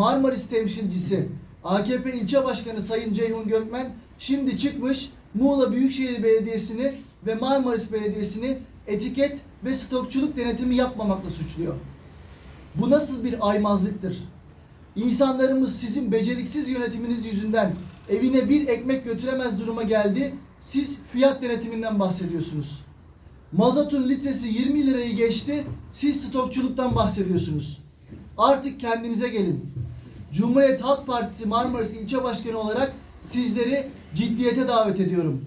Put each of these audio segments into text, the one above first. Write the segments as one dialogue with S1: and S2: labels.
S1: Marmaris temsilcisi AKP ilçe başkanı Sayın Ceyhun Gökmen şimdi çıkmış Muğla Büyükşehir Belediyesi'ni ve Marmaris Belediyesi'ni etiket ve stokçuluk denetimi yapmamakla suçluyor. Bu nasıl bir aymazlıktır? İnsanlarımız sizin beceriksiz yönetiminiz yüzünden evine bir ekmek götüremez duruma geldi. Siz fiyat denetiminden bahsediyorsunuz. Mazotun litresi 20 lirayı geçti. Siz stokçuluktan bahsediyorsunuz. Artık kendinize gelin. Cumhuriyet Halk Partisi Marmaris İlçe Başkanı olarak sizleri ciddiyete davet ediyorum.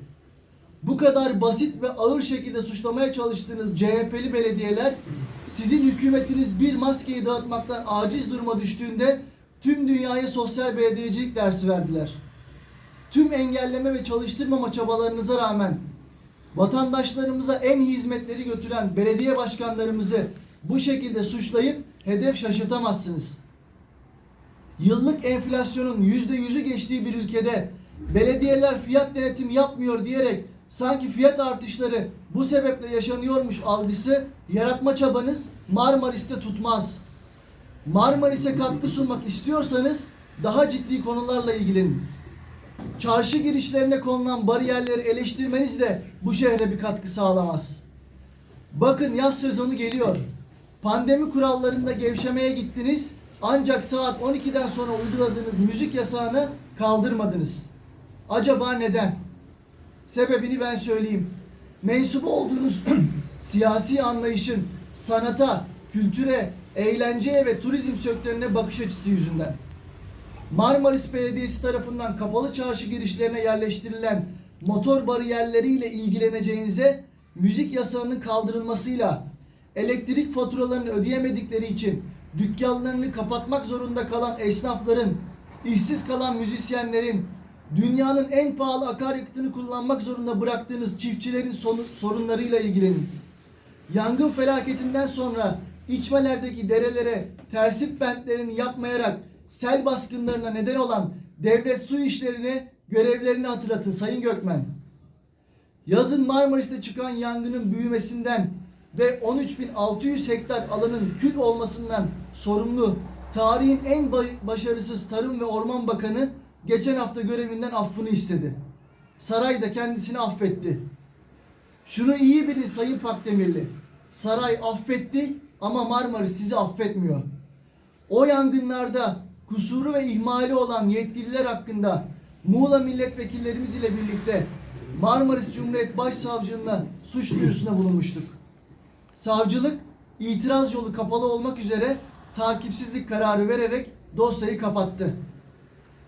S1: Bu kadar basit ve ağır şekilde suçlamaya çalıştığınız CHP'li belediyeler sizin hükümetiniz bir maskeyi dağıtmaktan aciz duruma düştüğünde tüm dünyaya sosyal belediyecilik dersi verdiler. Tüm engelleme ve çalıştırmama çabalarınıza rağmen vatandaşlarımıza en iyi hizmetleri götüren belediye başkanlarımızı bu şekilde suçlayıp hedef şaşırtamazsınız. Yıllık enflasyonun yüzde yüzü geçtiği bir ülkede belediyeler fiyat denetimi yapmıyor diyerek sanki fiyat artışları bu sebeple yaşanıyormuş algısı yaratma çabanız Marmaris'te tutmaz. Marmaris'e katkı sunmak istiyorsanız daha ciddi konularla ilgilenin. Çarşı girişlerine konulan bariyerleri eleştirmeniz de bu şehre bir katkı sağlamaz. Bakın yaz sezonu geliyor. Pandemi kurallarında gevşemeye gittiniz ancak saat 12'den sonra uyguladığınız müzik yasağını kaldırmadınız. Acaba neden? Sebebini ben söyleyeyim. Mensup olduğunuz siyasi anlayışın sanata, kültüre, eğlenceye ve turizm sektörüne bakış açısı yüzünden. Marmaris Belediyesi tarafından kapalı çarşı girişlerine yerleştirilen motor bariyerleriyle ilgileneceğinize müzik yasağının kaldırılmasıyla elektrik faturalarını ödeyemedikleri için dükkanlarını kapatmak zorunda kalan esnafların, işsiz kalan müzisyenlerin, dünyanın en pahalı akaryakıtını kullanmak zorunda bıraktığınız çiftçilerin sorunlarıyla ilgilenin. Yangın felaketinden sonra içmelerdeki derelere tersip bentlerini yapmayarak sel baskınlarına neden olan devlet su işlerini görevlerini hatırlatın Sayın Gökmen. Yazın Marmaris'te çıkan yangının büyümesinden ve 13.600 hektar alanın kül olmasından sorumlu tarihin en ba- başarısız Tarım ve Orman Bakanı geçen hafta görevinden affını istedi. Saray da kendisini affetti. Şunu iyi bilin Sayın Pakdemirli. Saray affetti ama Marmaris sizi affetmiyor. O yangınlarda kusuru ve ihmali olan yetkililer hakkında Muğla milletvekillerimiz ile birlikte Marmaris Cumhuriyet Başsavcılığına suç duyurusuna bulunmuştuk. Savcılık itiraz yolu kapalı olmak üzere takipsizlik kararı vererek dosyayı kapattı.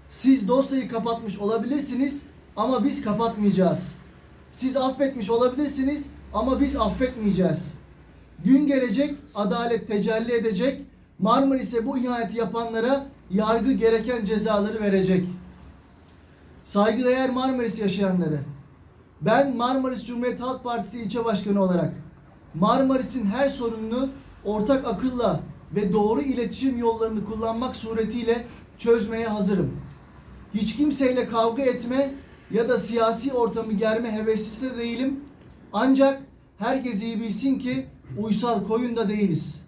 S1: Siz dosyayı kapatmış olabilirsiniz ama biz kapatmayacağız. Siz affetmiş olabilirsiniz ama biz affetmeyeceğiz. Gün gelecek, adalet tecelli edecek. Marmaris'e bu ihaneti yapanlara yargı gereken cezaları verecek. Saygıdeğer Marmaris yaşayanları, ben Marmaris Cumhuriyet Halk Partisi ilçe başkanı olarak Marmaris'in her sorununu ortak akılla ve doğru iletişim yollarını kullanmak suretiyle çözmeye hazırım. Hiç kimseyle kavga etme ya da siyasi ortamı germe heveslisi de değilim. Ancak herkes iyi bilsin ki uysal koyunda değiliz.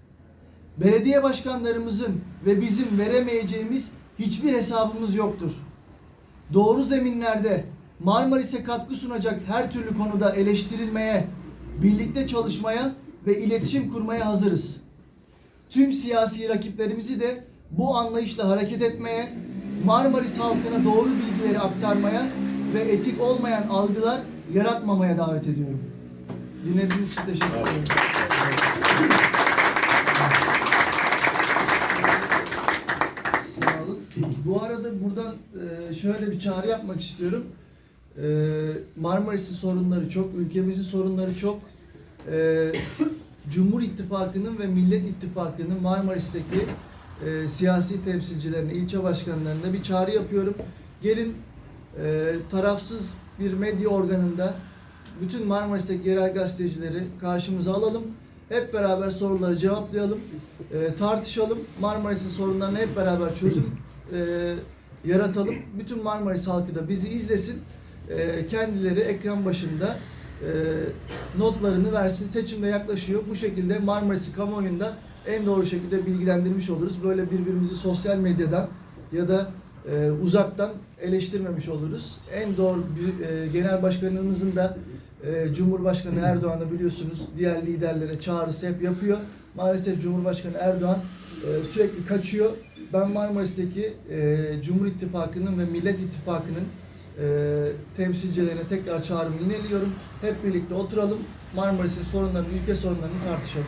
S1: Belediye başkanlarımızın ve bizim veremeyeceğimiz hiçbir hesabımız yoktur. Doğru zeminlerde Marmaris'e katkı sunacak her türlü konuda eleştirilmeye, birlikte çalışmaya ve iletişim kurmaya hazırız. Tüm siyasi rakiplerimizi de bu anlayışla hareket etmeye, Marmaris halkına doğru bilgileri aktarmaya ve etik olmayan algılar yaratmamaya davet ediyorum. Dinlediğiniz için teşekkür ederim. Bu arada buradan e, şöyle bir çağrı yapmak istiyorum. E, Marmaris'in sorunları çok, ülkemizin sorunları çok. E, Cumhur İttifakı'nın ve Millet İttifakı'nın Marmaris'teki e, siyasi temsilcilerine, ilçe başkanlarına bir çağrı yapıyorum. Gelin e, tarafsız bir medya organında bütün Marmaris'teki yerel gazetecileri karşımıza alalım. Hep beraber soruları cevaplayalım, e, tartışalım. Marmaris'in sorunlarına hep beraber çözüm e, yaratalım. Bütün Marmaris halkı da bizi izlesin. E, kendileri ekran başında e, notlarını versin. Seçim de yaklaşıyor. Bu şekilde Marmaris'i kamuoyunda en doğru şekilde bilgilendirmiş oluruz. Böyle birbirimizi sosyal medyadan ya da e, uzaktan eleştirmemiş oluruz. En doğru e, genel başkanımızın da Cumhurbaşkanı Erdoğan'ı biliyorsunuz diğer liderlere çağrısı hep yapıyor. Maalesef Cumhurbaşkanı Erdoğan sürekli kaçıyor. Ben Marmaris'teki e, Cumhur İttifakı'nın ve Millet İttifakı'nın temsilcilerine tekrar çağrımı yineliyorum. Hep birlikte oturalım. Marmaris'in sorunlarını, ülke sorunlarını tartışalım.